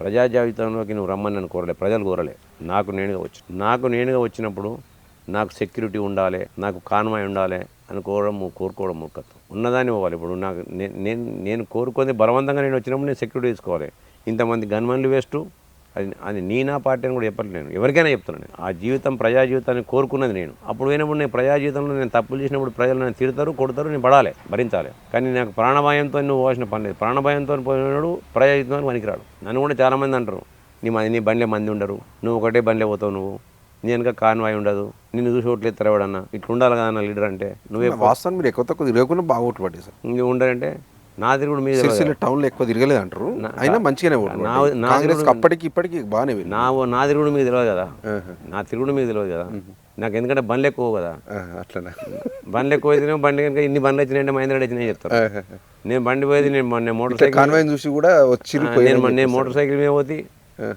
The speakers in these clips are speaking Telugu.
ప్రజా జాబితాలోకి నువ్వు రమ్మని నన్ను కోరలే. ప్రజలు కోరలే. నాకు నేనుగా వచ్చి నాకు నేనుగా వచ్చినప్పుడు నాకు సెక్యూరిటీ ఉండాలి నాకు కాన్వాయ్ ఉండాలి అని కోరడం కోరుకోవడం మూర్ఖత్వం. ఉన్నదాన్ని పోవాలి. ఇప్పుడు నాకు నేను నేను కోరుకుంది బలవంతంగా నేను వచ్చినప్పుడు నేను సెక్యూరిటీ తీసుకోవాలి. ఇంతమంది గన్మన్లు వేస్ట్ అది అది నీ నా పార్టీ అని కూడా చెప్పట్లేదు నేను. ఎవరికైనా చెప్తున్నాను నేను. ఆ జీవితం ప్రజా జీవితాన్ని కోరుకున్నది నేను. అప్పుడు పోయినప్పుడు నేను ప్రజా జీవితంలో నేను తప్పులు చేసినప్పుడు ప్రజలు నన్ను తిడతారు కొడతారు నేను పడాలి భరించాలి. కానీ నాకు ప్రాణభయంతో నువ్వు పోవాల్సిన పని లేదు. ప్రాణభయంతో పోయినాడు ప్రజా జీవితానికి పనికిరాడు. నన్ను కూడా చాలామంది అంటారు నీ మంది నీ బండ్లే మంది ఉండరు నువ్వు ఒకటే బండ్లే పోతావు నువ్వు. నీ వెనక కాన్వాయ్ ఉండదు. నిన్ను చూసి ఓట్లు ఎత్తారు ఎవడన్నా? ఇట్లా ఉండాలి కదా అన్న లీడర్ అంటే నువ్వే వాస్తవం మీరు ఎక్కువ తక్కువ తిరగకుండా బాగా ఓట్లు పడ్డాయి సార్. ఇంక ఉండరంటే నా తిరుగుడు మీద సిరిసిల్ల టౌన్లో ఎక్కువ తిరగలేదు అంటారు. అయినా మంచిగానే కాంగ్రెస్ అప్పటికి ఇప్పటికి బాగానే నా నా తిరుగుడు మీకు తెలియదు కదా. నా తిరుగుడు మీకు తెలియదు కదా. నాకు ఎందుకంటే బండ్లు ఎక్కువ కదా. అట్లనే? బండ్లు ఎక్కువ అయితే బండి కనుక ఇన్ని బండ్లు వచ్చినాయంటే మహేంద్ర వచ్చినాయి చెప్తారు నేను బండి పోయేది నేను మొన్న మోటార్ సైకిల్ చూసి కూడా వచ్చి నేను నేను మోటార్ సైకిల్ మీద పోతే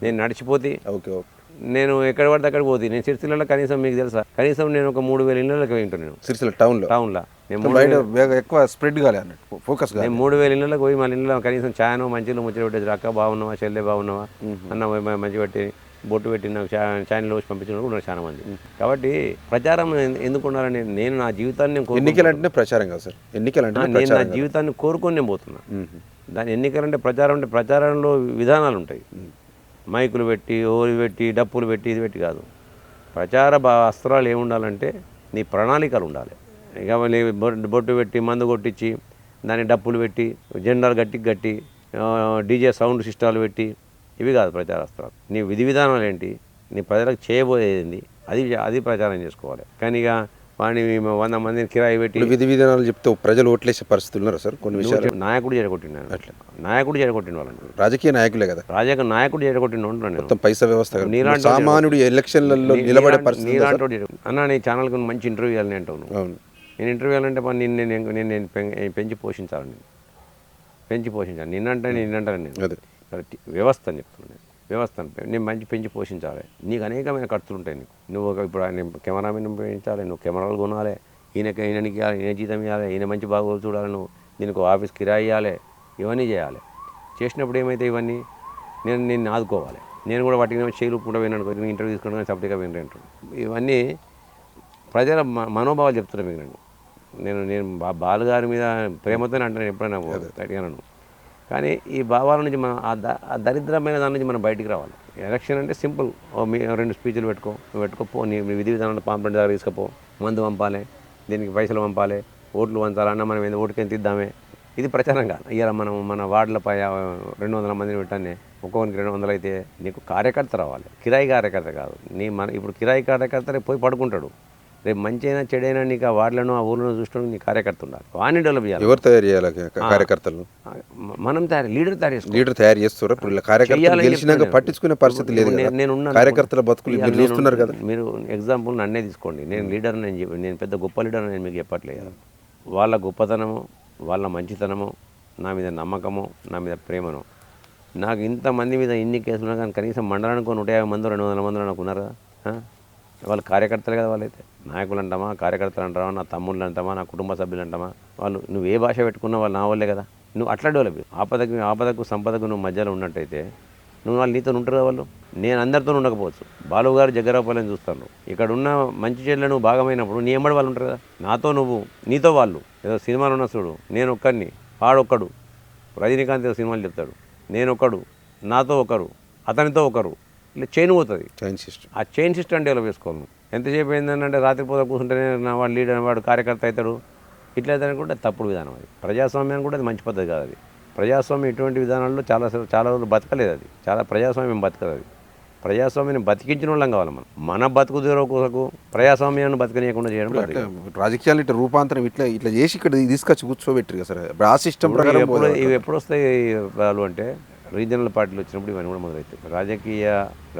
నేను నడిచిపోతే ఓకే ఓకే. నేను ఎక్కడ పడితే అక్కడ పోతే నేను సిరిసిల్లలో కనీసం మీకు తెలుసా? కనీసం నేను ఒక మూడు వేల ఇళ్ళకి వింటాను నేను. సిరిసిల్ల టౌన్లో టౌన్లో నేను బయట ఎక్కువ స్ప్రెడ్ కాలే అన్నట్టు ఫోకస్ నేను మూడు వేల ఇళ్ళకి పోయి మళ్ళీ ఇళ్ళలో కనీసం ఛాయను మంచిగా ముచ్చట పెట్టేది అక్క బాగున్నావా చెల్లె బాగున్నావా? అన్న మంచి పెట్టి బొట్టు పెట్టి నాకు ఛానల్ వచ్చి పంపించిన ఉన్నారు చాలా మంది కాబట్టి ప్రచారం ఎందుకు ఉండాలని నేను నా జీవితాన్ని. ఎన్నికలు అంటేనే ప్రచారం కాదు సార్. ఎన్నికలు అంటే నేను నా జీవితాన్ని కోరుకొని నేను పోతున్నా. దాని ఎన్నికలంటే ప్రచారం అంటే ప్రచారంలో విధానాలు ఉంటాయి. మైకులు పెట్టి ఓరి పెట్టి డప్పులు పెట్టి ఇది పెట్టి కాదు. ప్రచార బా అస్త్రాలు ఏముండాలంటే నీ ప్రణాళికలు ఉండాలి. ఇక బొట్టు పెట్టి మందు కొట్టించి దాన్ని డప్పులు పెట్టి జెండాలు గట్టి గట్టి డీజే సౌండ్ సిస్టాలు పెట్టి ఇవి కాదు ప్రచార అస్త్రాలు నీ విధి విధానాలు ఏంటి? నీ ప్రజలకు చేయబోయేది అది అది ప్రచారం చేసుకోవాలి. కానీ ఇక వాడిని వంద మందిని కిరాయి పెట్టి విధి విధానాలు చెప్తే ప్రజలు ఓట్లేసే పరిస్థితులు ఉన్నారా సార్? కొన్ని విషయాలు. నాయకుడు చెడగొట్టినాడు అట్లా. నాయకుడు చెడగొట్టిన వాళ్ళని. రాజకీయ నాయకులే కదా. రాజకీయ నాయకుడు చెడగొట్టిన నేను. మొత్తం పైసా వ్యవస్థ సామాన్యుడు ఎలక్షన్లలో నిలబడే పరిస్థితి? నీలాంటి. అన్న నీ ఛానల్కి మంచి ఇంటర్వ్యూ ఇవ్వాలని అంటావు నువ్వు. అవును. నేను ఇంటర్వ్యూ ఇవ్వాలంటే పని నిన్ను నేను నేను నేను పెంచి పోషించాలి నేను. పెంచి పోషించాలి. నిన్నంటే నిన్నంటాను నేను. వ్యవస్థ అని చెప్తున్నాను నేను. వ్యవస్థ నేను మంచి పెంచి పోషించాలి. నీకు అనేకమైన ఖర్చులు ఉంటాయి నీకు. నువ్వు ఒక ఇప్పుడు ఆయన కెమెరామెన్ పెంచాలి నువ్వు కెమెరాలు కొనాలి ఈయనకి ఈయనకి ఇవ్వాలి ఈయన జీతం ఇవ్వాలి ఈయన మంచి బాగోలు చూడాలి నువ్వు దీనికి ఆఫీస్ కిరాయి ఇవ్వాలి ఇవన్నీ చేయాలి. చేసినప్పుడు ఏమైతే ఇవన్నీ? నేను నిన్ను ఆదుకోవాలి. నేను కూడా వాటికి చేయలు కూడా విన్నాను ఇంటర్వ్యూ తీసుకుంటాను సపరేట్గా వినంటాను ఇవన్నీ ప్రజల మనోభావాలు చెప్తున్నా మీకు నేను. నేను నేను బా బాలుగారి మీద ప్రేమతోనే అంటాను ఎప్పుడైనా అడిగాను కానీ ఈ భావాల నుంచి మనం ఆ దరిద్రమైన దాని నుంచి మనం బయటికి రావాలి. ఎలక్షన్ అంటే సింపుల్. మీ రెండు స్పీచ్లు పెట్టుకో పెట్టుకోపో నీ విధి విధానాలు పాంపరెంట్ దగ్గర తీసుకుపో మందు పంపాలి దీనికి పైసలు పంపాలి ఓట్లు పంచాలన్నా మనం ఏదో ఓటుకి ఎంత ఇద్దామే ఇది ప్రచారం కాదు. ఇవాళ మనం మన వార్డులపై రెండు వందల మందిని పెట్టానే ఒక్కొక్కరికి రెండు వందలు అయితే నీకు కార్యకర్త రావాలి. కిరాయి కార్యకర్త కాదు. నీ మన ఇప్పుడు కిరాయి కార్యకర్త పోయి పడుకుంటాడు. రేపు మంచి అయినా చెడైనా నీకు ఆ వార్డులను ఆ ఊర్లను చూసుకోవడం నీ కార్యకర్త ఉండాలి. వాడిని డెవలప్ చేయాలి. ఎవరు తయారు చేయాలి కార్యకర్తలు? మనం తయారు లీడర్ తయారు చేసుకోవాలి. లీడర్ తయారు చేస్తారా? ఇప్పుడు కార్యకర్తలు గెలిచినాక. పట్టించుకునే పరిస్థితి లేదు నేను-. కార్యకర్తల బతుకులు మీరు నేను- చూస్తున్నారు కదా. మీరు ఎగ్జాంపుల్ నన్నే తీసుకోండి. నేను లీడర్ నేను చెప్పి నేను పెద్ద గొప్ప లీడర్ నేను మీకు చెప్పట్లేదు. వాళ్ళ గొప్పతనము వాళ్ళ మంచితనము నా మీద నమ్మకము నా మీద ప్రేమను. నాకు ఇంతమంది మీద ఇన్ని కేసులు ఉన్నా కానీ కనీసం మండలానికి నూట యాభై మంది రెండు వందల మంది నాకు ఉన్నారు? కదా? వాళ్ళు కార్యకర్తలు కదా వాళ్ళైతే. నాయకులు అంటామా కార్యకర్తలు అంటామా నా తమ్ముళ్ళు అంటామా నా కుటుంబ సభ్యులు అంటామా? వాళ్ళు నువ్వు ఏ భాష పెట్టుకున్నా వాళ్ళు నా వాళ్ళే కదా. నువ్వు అట్లా డెవలప్ ఆపదకు ఆపదకు సంపదకు నువ్వు మధ్యలో ఉన్నట్టయితే నువ్వు వాళ్ళు నీతో ఉంటారు కదా వాళ్ళు. నేను అందరితో ఉండకపోవచ్చు. బాలు గారు జగ్గరాపాలని చూస్తాను. ఇక్కడ ఉన్న మంచి చెడ్ల నువ్వు భాగమైనప్పుడు నీ ఎంబడి వాళ్ళు ఉంటారు కదా. నాతో నువ్వు నీతో వాళ్ళు. ఏదో సినిమాలు ఉన్న చూడు నేను ఒక్కడిని వాడొక్కడు రజనీకాంత్ ఏదో సినిమాలు చెప్తాడు. నేను ఒకడు నాతో ఒకరు అతనితో ఒకరు. ఇట్లా చైన్ పోతుంది. చైన్ సిస్టమ్ ఆ చైన్ సిస్టమ్ డెవలప్ చేసుకోవాలి. ఎంతసేపు ఏంటంటే రాత్రి పూట కూర్చుంటేనే నా వాడు లీడర్ వాడు కార్యకర్త అవుతాడు. ఇట్లా అయితే కూడా తప్పుడు విధానం అది. ప్రజాస్వామ్యానికి కూడా అది మంచి పద్ధతి కాదు అది. ప్రజాస్వామ్యం ఇటువంటి విధానాల్లో చాలా చాలా రోజులు బతకలేదు అది. చాలా ప్రజాస్వామ్యం బతకదు అది. ప్రజాస్వామ్యాన్ని బతికించిన వాళ్ళం కావాలి మనం. మన బతుకు దూరం కొరకు ప్రజాస్వామ్యాన్ని బతకనీయకుండా చేయడం. రాజకీయాలు ఇట్లా రూపాంతరం ఇట్లా ఇట్లా చేసి ఇక్కడ తీసుకొచ్చి కూర్చోబెట్టారు కదా సార్? ఆ సిస్టమ్ ఎప్పుడు. ఇవి ఎప్పుడు వస్తాయి వాళ్ళు అంటే? రీజనల్ పార్టీలు వచ్చినప్పుడు ఇవన్నీ కూడా మొదలవుతాయి రాజకీయ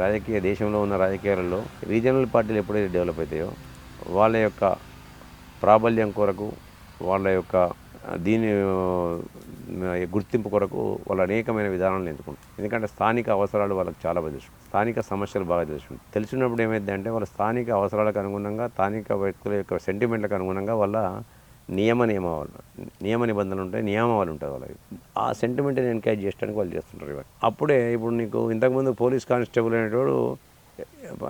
రాజకీయ దేశంలో ఉన్న రాజకీయాలలో రీజనల్ పార్టీలు ఎప్పుడైతే డెవలప్ అవుతాయో వాళ్ళ యొక్క ప్రాబల్యం కొరకు వాళ్ళ యొక్క దీని గుర్తింపు కొరకు వాళ్ళు అనేకమైన విధానాలను ఎంచుకుంటారు ఎందుకంటే స్థానిక అవసరాలు వాళ్ళకి చాలా బాగా తెలుసు. స్థానిక సమస్యలు బాగా తెలుసు. తెలిసినప్పుడు ఏమైంది అంటే వాళ్ళ స్థానిక అవసరాలకు అనుగుణంగా స్థానిక వ్యక్తుల యొక్క సెంటిమెంట్లకు అనుగుణంగా వాళ్ళ నియమ నియమావళి నియమ నిబంధనలు ఉంటాయి నియమావళి ఉంటాయి వాళ్ళకి ఆ సెంటిమెంట్ని ఎన్కరేజ్ చేయడానికి వాళ్ళు చేస్తుంటారు ఇవన్నీ. అప్పుడే ఇప్పుడు నీకు ఇంతకుముందు పోలీస్ కానిస్టేబుల్ అనేటోడు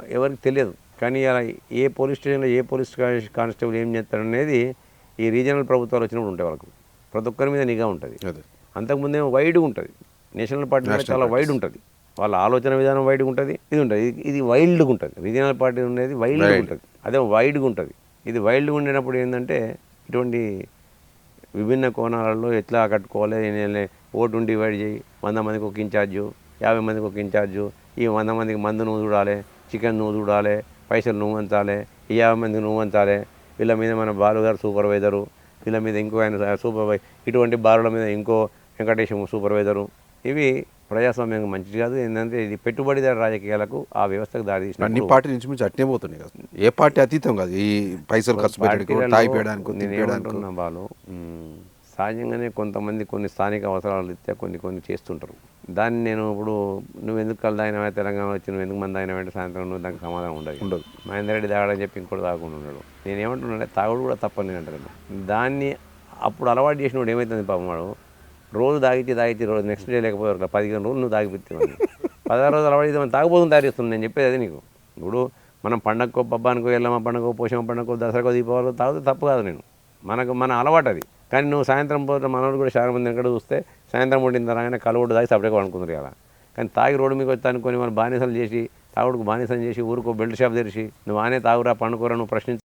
ఎవరికి తెలియదు. కానీ అలా ఏ పోలీస్ స్టేషన్లో ఏ పోలీస్ కానిస్- కానిస్టేబుల్ ఏం చేస్తాడు అనేది ఈ రీజనల్ ప్రభుత్వాలు వచ్చినప్పుడు ఉంటాయి వాళ్ళకు. ప్రతి ఒక్కరి మీద నిఘా ఉంటుంది. అదే. అంతకుముందేమో వైడ్గా ఉంటుంది. నేషనల్ పార్టీ చాలా వైడ్ ఉంటుంది. వాళ్ళ ఆలోచన విధానం వైడ్గా ఉంటుంది. ఇది ఉంటుంది. ఇది- ఇది వైల్డ్గా ఉంటుంది. రీజనల్ పార్టీ ఉండేది వైల్డ్గా. ఉంటుంది. అదే వైడ్గా ఉంటుంది. ఇది వైల్డ్గా ఉండినప్పుడు ఏంటంటే ఇటువంటి విభిన్న కోణాలలో ఎట్లా కట్టుకోవాలి? ఓటు డివైడ్ చేయి. వంద మందికి ఒక ఇన్ఛార్జు యాభై మందికి ఒక ఇన్ఛార్జు ఈ వంద మందికి మందు నువ్వు చూడాలి చికెన్ నువ్వు చూడాలి పైసలు నువ్వు అంతాలి ఈ యాభై మందికి నువ్వు అంతాలి వీళ్ళ మీద మన బాలుగారు సూపర్వైజరు వీళ్ళ మీద ఇంకో ఆయన సూపర్వై ఇటువంటి బారుల మీద ఇంకో వెంకటేశం సూపర్వైజరు ఇవి ప్రజాస్వామ్యం మంచిది కాదు. ఏంటంటే ఇది పెట్టుబడిదారు రాజకీయాలకు ఆ వ్యవస్థకు దారి అన్ని తీసినప్పుడు పార్టీ నుంచి మించి అట్నే పోతున్నాయి కదా. ఏ పార్టీ అతీతం కాదు. ఈ పైసలు ఖర్చు పెట్టడానికి నేను ఏమంటున్నా మ్, సహజంగానే కొంతమంది కొన్ని స్థానిక అవసరాల రీత్యా కొన్ని కొన్ని చేస్తుంటారు. దాన్ని నేను ఇప్పుడు నువ్వు ఎందుకు తాగినవా తెలంగాణ వచ్చి నువ్వు ఎందుకు మంది తాగినవంటే సాయంత్రం నువ్వు దానికి సమాధానం ఉండదు. ఉండదు. మహేందర్ రెడ్డి తాగడని చెప్పి ఇంకోటి తాగకుండా ఉన్నాడు నేను ఏమంటున్నానంటే తాగుడు కూడా తప్పని అంటాను దాన్ని అప్పుడు అలవాటు చేసినోడు ఏమవుతుంది పాపం వాడు? రోజు తాగితే తాగితే రోజు నెక్స్ట్ డే లేకపోతే పదిహేను రోజులు నువ్వు తాగిపిస్తావు పదహారు రోజులు అలవాటు మనం తాగబోతుంది తయారు చేస్తుంది నేను చెప్పేది అది నీకు. ఇప్పుడు మనం పండగకో పబ్బానికో ఎల్లమ్మ పండగకో పోషమ్మ పండగకో దసరాకో దీపావళికో తాగితే తప్పు కాదు నేను. మనకు మన అలవాటు అది. కానీ నువ్వు సాయంత్రం పోతే మనోడు కూడా చాలా మంది ఎక్కడ చూస్తే సాయంత్రం వండిన తర్వాత కలవడు తాగి సపరేట్గా అనుకుంటారు కదా కానీ తాగి రోడ్డు మీకు వచ్చి అనుకొని వాళ్ళు బానిసలు చేసి తాగుడుకు బానిసలు చేసి ఊరుకో బెల్ట్ షాప్ తెరిచి నువ్వు ఆనే తాగురా పండుకోరా నువ్వు ప్రశ్నించి